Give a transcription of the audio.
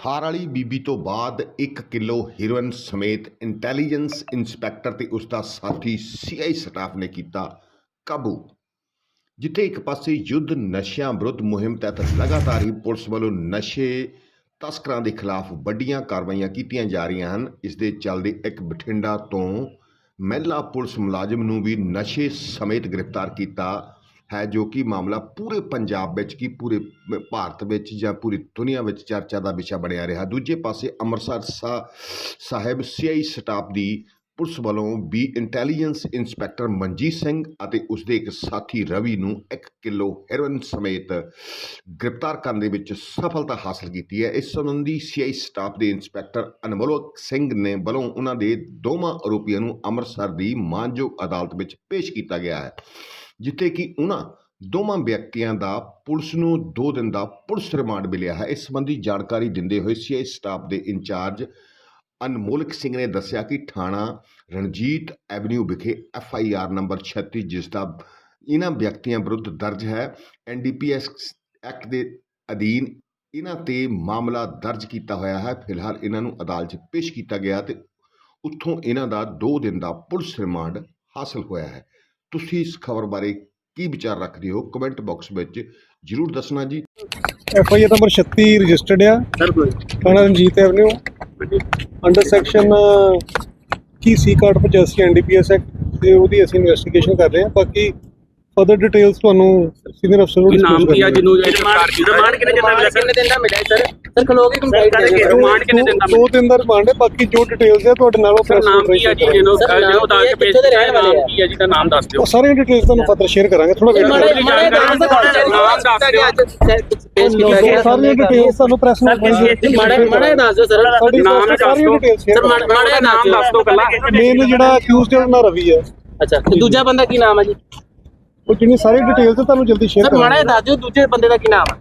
ਥਾਰ ਵਾਲੀ ਬੀਬੀ ਤੋਂ ਬਾਅਦ 1 ਕਿਲੋ ਹੀਰੋਇਨ ਸਮੇਤ ਇੰਟੈਲੀਜੈਂਸ ਇੰਸਪੈਕਟਰ ਤੇ ਉਸ ਦਾ ਸਾਥੀ ਸੀਆਈ ਸਟਾਫ ਨੇ ਕੀਤਾ ਕਾਬੂ, ਜਿੱਥੇ ਇੱਕ ਪਾਸੇ ਯੁੱਧ ਨਸ਼ਿਆਂ ਵਿਰੁੱਧ ਮੁਹਿੰਮ ਤਹਿਤ ਲਗਾਤਾਰ ਹੀ ਪੁਲਿਸ ਵੱਲੋਂ ਨਸ਼ੇ ਤਸਕਰਾਂ ਦੇ ਖਿਲਾਫ ਵੱਡੀਆਂ ਕਾਰਵਾਈਆਂ ਕੀਤੀਆਂ ਜਾ ਰਹੀਆਂ ਹਨ। ਇਸ ਦੇ ਚੱਲਦੇ ਇੱਕ ਬਠਿੰਡਾ ਤੋਂ ਮਹਿਲਾ ਪੁਲਿਸ ਮੁਲਾਜ਼ਮ ਨੂੰ ਵੀ ਨਸ਼ੇ ਸਮੇਤ ਗ੍ਰਿਫਤਾਰ ਕੀਤਾ ਹੈ ਜੋ ਕਿ ਮਾਮਲਾ ਪੂਰੇ ਪੰਜਾਬ ਵਿੱਚ ਕੀ ਪੂਰੇ ਭਾਰਤ ਵਿੱਚ ਜਾਂ ਪੂਰੀ ਦੁਨੀਆ ਵਿੱਚ ਚਰਚਾ ਦਾ ਵਿਸ਼ਾ ਬਣਿਆ ਰਿਹਾ। ਦੂਜੇ ਪਾਸੇ ਅੰਮ੍ਰਿਤਸਰ ਸਾ- ਸਾਹਿਬ ਸੀਆਈ ਸਟਾਫ ਦੀ ਪੁਲਿਸ ਵੱਲੋਂ ਵੀ ਇੰਟੈਲੀਜੈਂਸ ਇੰਸਪੈਕਟਰ ਮਨਜੀਤ ਸਿੰਘ ਅਤੇ ਉਸ ਦੇ ਇੱਕ ਸਾਥੀ ਰਵੀ ਨੂੰ 1 ਕਿਲੋ ਹੈਰੋਇਨ ਸਮੇਤ ਗ੍ਰਿਫਤਾਰ ਕਰਨ ਦੇ ਵਿੱਚ ਸਫਲਤਾ ਹਾਸਲ ਕੀਤੀ ਹੈ। ਇਸ ਸੰਬੰਧੀ ਸੀਆਈ ਸਟਾਫ ਦੇ ਇੰਸਪੈਕਟਰ ਅਨਮੋਲਕ ਸਿੰਘ ਨੇ ਵੱਲੋਂ ਉਹਨਾਂ ਦੇ ਦੋਵਾਂ ਆਰੋਪੀਆਂ ਨੂੰ ਅੰਮ੍ਰਿਤਸਰ ਦੀ ਮਾਨਯੋਗ ਅਦਾਲਤ ਵਿੱਚ ਪੇਸ਼ ਕੀਤਾ ਗਿਆ ਹੈ। ਜਿੱਥੇ ਕਿ ਉਹਨਾਂ ਦੋਵਾਂ ਵਿਅਕਤੀਆਂ ਦਾ ਪੁਲਿਸ ਨੂੰ 2 ਦਿਨ ਦਾ ਪੁਲਿਸ ਰਿਮਾਂਡ ਮਿਲਿਆ ਹੈ। ਇਸ ਸੰਬੰਧੀ ਜਾਣਕਾਰੀ ਦਿੰਦੇ ਹੋਏ ਸੀਆਈ ਸਟਾਫ ਦੇ ਇੰਚਾਰਜ ਅਨਮੋਲਕ ਸਿੰਘ ਨੇ ਦੱਸਿਆ ਕਿ ਥਾਣਾ ਰਣਜੀਤ ਐਵਨਿਊ ਵਿਖੇ ਐਫ ਆਈ ਆਰ ਨੰਬਰ 36 ਜਿਸ ਦਾ ਇਹਨਾਂ ਵਿਅਕਤੀਆਂ ਵਿਰੁੱਧ ਦਰਜ ਹੈ, N D P S act ਦੇ ਅਧੀਨ ਇਹਨਾਂ ਤੇ ਮਾਮਲਾ ਦਰਜ ਕੀਤਾ ਹੋਇਆ ਹੈ। ਫਿਲਹਾਲ ਇਹਨਾਂ ਨੂੰ ਅਦਾਲਤ 'ਚ ਪੇਸ਼ ਕੀਤਾ ਗਿਆ ਤੇ ਉੱਥੋਂ ਇਹਨਾਂ ਦਾ 2 ਦਿਨ ਦਾ ਪੁਲਿਸ ਰਿਮਾਂਡ ਹਾਸਲ ਹੋਇਆ ਹੈ। ਤੁਸੀਂ ਇਸ ਖਬਰ ਬਾਰੇ ਕੀ ਵਿਚਾਰ ਰੱਖਦੇ ਹੋ? ਕਮੈਂਟ ਬਾਕਸ ਵਿੱਚ ਜਰੂਰ ਦੱਸਣਾ ਜੀ। F I R number 36 registered ਆ। ਥਾਣਾ ਰਣਜੀਤ ਐਵਨਿਊ ਅੰਡਰ ਸੈਕਸ਼ਨ ਕੀ ਸੀ ਕਾਰਡ 85 ਐਨਡੀਪੀਐਸ ਐਕਟ ਤੇ ਉਹਦੀ ਅਸੀਂ ਇਨਵੈਸਟੀਗੇਸ਼ਨ ਕਰ ਰਹੇ ਹਾਂ। ਬਾਕੀ ਫਰਦਰ ਡਿਟੇਲਸ ਤੁਹਾਨੂੰ ਸੀਨੀਅਰ ਅਫਸਰ ਨੂੰ ਕੀ ਨਾਮ disclose ਕੀ ਆ ਜਿਹਨੂੰ ਗ੍ਰਿਫਤਾਰ ਕੀਤਾ ਰਿਮਾਂਡ ਕਿੰਨੇ ਦਿਨ ਦਾ ਮਿਲਿਆ ਕਿੰਨੇ ਦਿਨ ਦਾ ਮਿਲਿਆ ਸਰ ਸਰ ਖਲੋਗੇ ਕੰਪਲੀਟ ਸਰ, ਦੇ ਸਰ, ਦਿਓ ਰਿਮਾਂਡ ਕਿੰਨੇ ਦਿਨ ਦਾ ਦੋ ਦਿਨ ਦਾ ਰਿਮਾਂਡ ਹੈ ਬਾਕੀ ਜੋ ਡਿਟੇਲਸ ਹੈ ਤੁਹਾਡੇ ਨਾਲ ਉਹ ਸਰ press ਨਾਮ ਕੀ ਆ ਜੀ ਜਿਹਨੂੰ ਸਰ, ਨਾਮ ਜਿਹਨੂੰ ਅਦਾਲਤ ਕੀ ਆ, ਪੇਸ਼ ਕਿੱਥੋਂ ਦੇ ਕੀਤਾ ਰਹਿਣ ਵਾਲੇ ਨਾਮ ਆ? ਕੀ ਆ ਜੀ ਦਾ ਨਾਮ ਦੱਸ ਦਿਓ। ਉਹ ਸਾਰੀਆਂ ਡਿਟੇਲਸ ਤੁਹਾਨੂੰ ਫਰਦਰ ਸ਼ੇਅਰ ਕਰਾਂਗੇ ਥੋੜਾ ਵੇਟ ਕਰੋ ਦੱਸ ਨਾਮ ਦੱਸ ਸਾਰੀਆਂ ਡਿਟੇਲਸ ਤੁਹਾਨੂੰ ਪ੍ਰੈਸ ਨੂੰ ਮਾੜੇ ਮਾੜੇ ਦੱਸ ਦਿਓ ਸਰ ਸਾਡੀ ਨਾਮ ਦੱਸ ਸਾਰੀਆਂ ਦਿਓ। ਡਿਟੇਲਸ ਸਰ ਮਾੜੇ ਮਾੜੇ ਨਾਮ ਦੱਸ ਦਿਓ ਪਹਿਲਾਂ। ਮੇਨ ਜਿਹੜਾ ਅਕਿਊਜ਼ਡ ਹੈ ਨਾ ਰਵੀ ਹੈ। ਅੱਛਾ ਤੇ ਦੂਜਾ ਬੰਦਾ ਕੀ ਨਾਮ ਹੈ ਜੀ ਉਹ ਜਿਹੜੀ ਸਾਰੀ ਡਿਟੇਲਸ ਤੁਹਾਨੂੰ ਜਲਦੀ ਸ਼ੇਅਰ ਸਰ ਮਾੜੇ ਕਰਾਂਗੇ। ਦੱਸ ਦਿਓ ਦੂਜੇ ਬੰਦੇ ਦਾ ਕੀ ਨਾਮ ਹੈ?